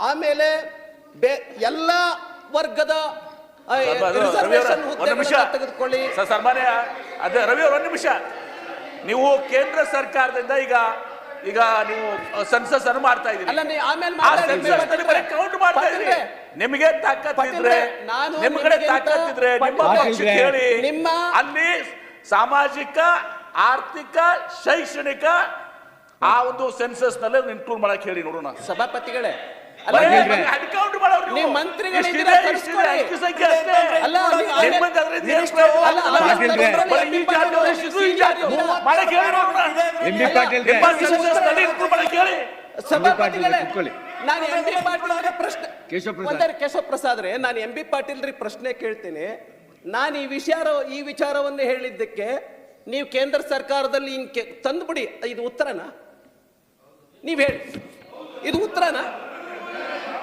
ಆಮೇಲೆ ಬೆ ಎಲ್ಲ ವರ್ಗದ ತೆಗೆದುಕೊಳ್ಳಿ ಸ- ಸನ್ಮಾನ್ಯ ಅದೇ ರವಿ ಅವರು ಒಂದು ನಿಮಿಷ. ನೀವು ಕೇಂದ್ರ ಸರ್ಕಾರದಿಂದ ಈಗ ಈಗ ನೀವು ಸೆನ್ಸಸ್ ಅನ್ನು ಮಾಡ್ತಾ ಅಲ್ಲ ಇದ್ದೀರಿ ನೀವು ಆಮೇಲೆ ಆ ಮಾತಾಡಿ, census ನಲ್ಲಿ ಬರೀ ಕೌಂಟ್ ಮಾಡ್ತಾ ಇದ್ದೀರಿ. ನಿಮಗೆ ತಾಕತ್ತಿದ್ರೆ ಪಾಟೀಲ್ರೆ, ನಾನು ನಿಮ್ ಕಡೆ ತಾಕತ್ತಿದ್ರೆ ನಿಮ್ಮ ಪಕ್ಷಕ್ಕೆ ಹೇಳಿ ನಿಮ್ಮ- ಅಲ್ಲಿ ಸಾಮಾಜಿಕ ಆರ್ಥಿಕ ಶೈಕ್ಷಣಿಕ ಆ ಒಂದು ಸೆನ್ಸಸ್ನಲ್ಲಿ ಇನ್ಕ್ಲೂಡ್ ಮಾಡಕ್ ಹೇಳಿ ನೋಡೋಣ. ಸಭಾಪತಿಗಳೇ ಅಲ್ಲ, ನೀವು- ಮಂತ್ರಿಗಳಿದ್ದೀರಾ, ಕರ್ಸ್ಕೊಳ್ಳಿ. ಅಲ್ಲ, ನೀವು ಆಮೇಲೆ-. ಸಭಾಪತಿಗಳೇ ಕೂತ್ಕೊಳ್ಳಿ. ನಾನು ಎಂ ಬಿ ಪಾಟೀಲ್ ಅವರ ಪ್ರಶ್ನೆ ಕೇಶವ ಪ್ರಸಾದ್. ಒಂದರೆ ಕೇಶವ ಪ್ರಸಾದ್ ರೇ ನಾನು ಎಂ ಬಿ ಪಾಟೀಲ್ ರೀ ಪ್ರಶ್ನೆ ಕೇಳ್ತೀನಿ ನಾನು ಈ ವಿಚಾರ ಈ ವಿಚಾರವನ್ನು ಹೇಳಿದ್ದಕ್ಕೆ ನೀವು ಕೇಂದ್ರ ಸರ್ಕಾರದಲ್ಲಿ ಹಿಂಗ್ ತಂದ್ಬಿಡಿ ಇದು ಉತ್ತರನಾ ನೀವ್ ಹೇಳಿ ಇದು ಉತ್ತರನಾ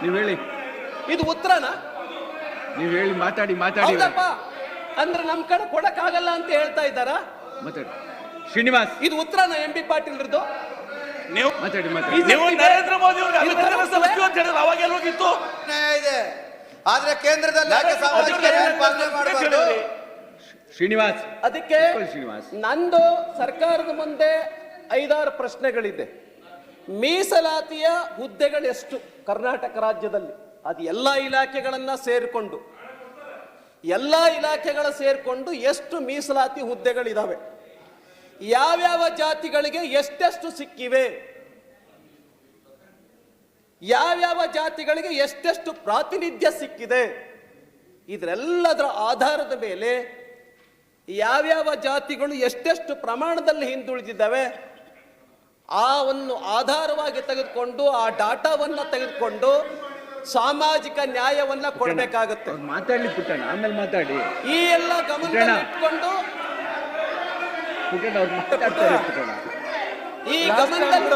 ನೀವ್ ಹೇಳಿ. ಇದು ಉತ್ತರನಾ? ನೀವ್ ಹೇಳಿ ಮಾತಾಡಿ ಮಾತಾಡಿ ಹೌದಪ್ಪ. ಅಂದ್ರೆ ನಮ್ ಕಡೆ ಕೊಡಕ್ ಆಗಲ್ಲ ಅಂತ ಹೇಳ್ತಾ ಇದ್ದಾರಾ? ಮಾತಾಡಿ. ಶ್ರೀನಿವಾಸ್. ಇದು ಉತ್ತರನಾ ಎಂ ಬಿ ಪಾಟೀಲ್ರದ್ದು ನೀವು ಮಾತಾಡಿ ಮಾತಾಡಿ. ನೀವು ನರೇಂದ್ರ ಮೋದಿ ಅಂತ ಹೇಳಿದ್ರು ಅವಾಗ ಎಲ್ಲಿ ಹೋಗಿತ್ತು? ನ್ಯಾಯ ಇದೆ. ಆದ್ರೆ ಕೇಂದ್ರದಲ್ಲಿ ಯಾಕೆ ಸಾಮಾಜಿಕ ನ್ಯಾಯ ಪಾಲನೆ ಮಾಡಬಾರ್ದು? ಶ್ರೀನಿವಾಸ್. ಅದಕ್ಕೆ ಶ್ರೀನಿವಾಸ್. ನಂದು ಸರ್ಕಾರದ ಮುಂದೆ ಐದಾರು ಪ್ರಶ್ನೆಗಳಿದೆ. ಮೀಸಲಾತಿಯ ಹುದ್ದೆಗಳು ಎಷ್ಟು ಕರ್ನಾಟಕ ರಾಜ್ಯದಲ್ಲಿ ಅದು ಎಲ್ಲ ಇಲಾಖೆಗಳನ್ನ ಸೇರಿಕೊಂಡು, ಎಲ್ಲ ಇಲಾಖೆಗಳ ಸೇರಿಕೊಂಡು ಎಷ್ಟು ಮೀಸಲಾತಿ ಹುದ್ದೆಗಳಿದ್ದಾವೆ ಯಾವ್ಯಾವ ಜಾತಿಗಳಿಗೆ ಎಷ್ಟೆಷ್ಟು ಸಿಕ್ಕಿವೆ, ಯಾವ್ಯಾವ ಜಾತಿಗಳಿಗೆ ಎಷ್ಟೆಷ್ಟು ಪ್ರಾತಿನಿಧ್ಯ ಸಿಕ್ಕಿದೆ, ಇದರೆಲ್ಲದರ ಆಧಾರದ ಮೇಲೆ ಯಾವ್ಯಾವ ಜಾತಿಗಳು ಎಷ್ಟೆಷ್ಟು ಪ್ರಮಾಣದಲ್ಲಿ ಹಿಂದುಳಿದಿದ್ದಾವೆ ಆ ಒಂದು ಆಧಾರವಾಗಿ ತೆಗೆದುಕೊಂಡು ಆ ಡಾಟಾವನ್ನ ತೆಗೆದುಕೊಂಡು ಸಾಮಾಜಿಕ ನ್ಯಾಯವನ್ನ ಕೊಡಬೇಕಾಗುತ್ತೆ. ಮಾತಾಡಿ ಮಾತಾಡ್ಲಿ ಪುಟ್ಟಣ್ಣ ಆಮೇಲೆ ಮಾತಾಡಿ. ಈ ಎಲ್ಲ ಗಮನ. ಇಟ್ಕೊಂಡು ಈ ಗಮನದಲ್ಲಿ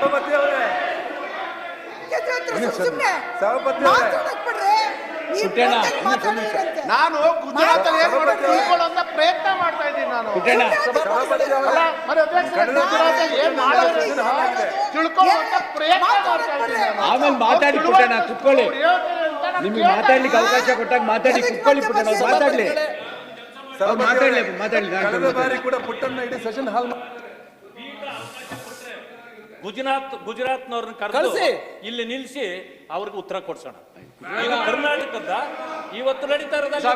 ಸಭಾಪತಿ ಅವರೇ. ಸಭಾಪತಿ ಪುಟ್ಟಣ್ಣ, ನಾನು ಗುಜರಾತ್ ಅಲ್ಲಿ ಏನ್ ತಿಳ್ಕೊಳ್ಳೋಂತ ಪ್ರಯತ್ನ ಮಾಡ್ತಾ ಇದ್ದೀನಿ ನಾನು. ಪುಟ್ಟಣ್ಣ ಅಲ್ಲ, ಅಧ್ಯಕ್ಷರೇ, ಏನ್ ಮಾಡೋದು? ಪ್ರಯತ್ನ ಮಾಡ್ತಾ ಇದ್ದೀನಿ ಆಮೇಲೆ ಮಾತಾಡಿ ಪುಟ್ಟಣ್ಣ ಕುತ್ಕೊಳ್ಳಿ. ನಿಮಗೆ ಮಾತಾಡ್ಲಿಕ್ಕೆ ಅವಕಾಶ ಕೊಟ್ಟಾಗ ಮಾತಾಡಿ ಕುತ್ಕೊಳ್ಳಿ ಪುಟ್ಟಣ್ಣ ಮಾತಾಡ್ಲಿ. ಮಾತಾಡ್ಲಿ ಮಾತಾಡ್ಲಿ ಬಾರಿ ಕೂಡ ಪುಟ್ಟಣ್ಣ ಇಡೀ ಸೆಷನ್ ಹಾಲ್ ಗುಜರಾತ್ ಗುಜರಾತ್ನವ್ರನ್ನ ಕರೆಸಿ ಕಳ್ಸಿ. ಇಲ್ಲಿ ನಿಲ್ಲಿಸಿ ಅವ್ರಿಗೆ ಉತ್ತರ ಕೊಡ್ಸೋಣ ಈಗ ಕರ್ನಾಟಕದ ಇವತ್ತು ನಡೀತಾ ಇರೋದಲ್ಲ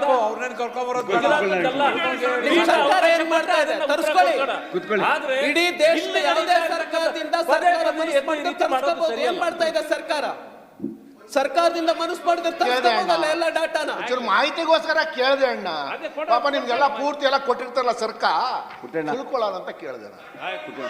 ಬೇಡ. ನಿಮ್ಮ ಈಗ ಸರ್ಕಾರ ಅವಕಾಶ ಏನ್ ಮಾಡ್ತಾ ಇದೆ? ಕೊಡ್ತಾರೆ, ತರ್ಸ್ಕೊಳ್ಳಿ. ಉತ್ತರ ಕೂತ್ಕೊಳ್ಳಿ. ಆದ್ರೆ ಇಡೀ ದೇಶದ ಇಲ್ಲಿ ಯಾವುದೇ ನಡೀತಾ ಸರ್ಕಾರದಿಂದ ಇರ್ತಕ್ಕಂಥ ಪದೇ ಸರ್ಕಾರ ಪದೇ ಮನಸ್ಸು ಈ ಮಾಡಿದ್ರೆ ರೀತಿ ಮಾಡೋದು ತರ್ಸ್ಕೊಬೋದು. ಏನ್ ಸರಿಯಲ್ಲ. ಮಾಡ್ತಾ ಇದೆ ಸರ್ಕಾರ ಸರ್ಕಾರದಿಂದ ಮನಸ್ಸು ಮಾಡಿದ್ರೆ ತರ್ಸ್ಕೊಬೋದಲ್ಲ ಎಲ್ಲ ಡಾಟಾನ ಒಂಚೂರು ಮಾಹಿತಿಗೋಸ್ಕರ ಕೇಳಿದೆ ಅಣ್ಣ ಅದೇ ಕೊಡು. ಪಾಪ ನಿಮ್ಗೆಲ್ಲ ಪೂರ್ತಿ ಎಲ್ಲ ಕೊಟ್ಟಿರ್ತಾರಲ್ಲ ಸರ್ಕಾರ. ತಿಳ್ಕೊಳ್ಳೋಣ ಅಂತ ಕೇಳಿದೆ ನಾನು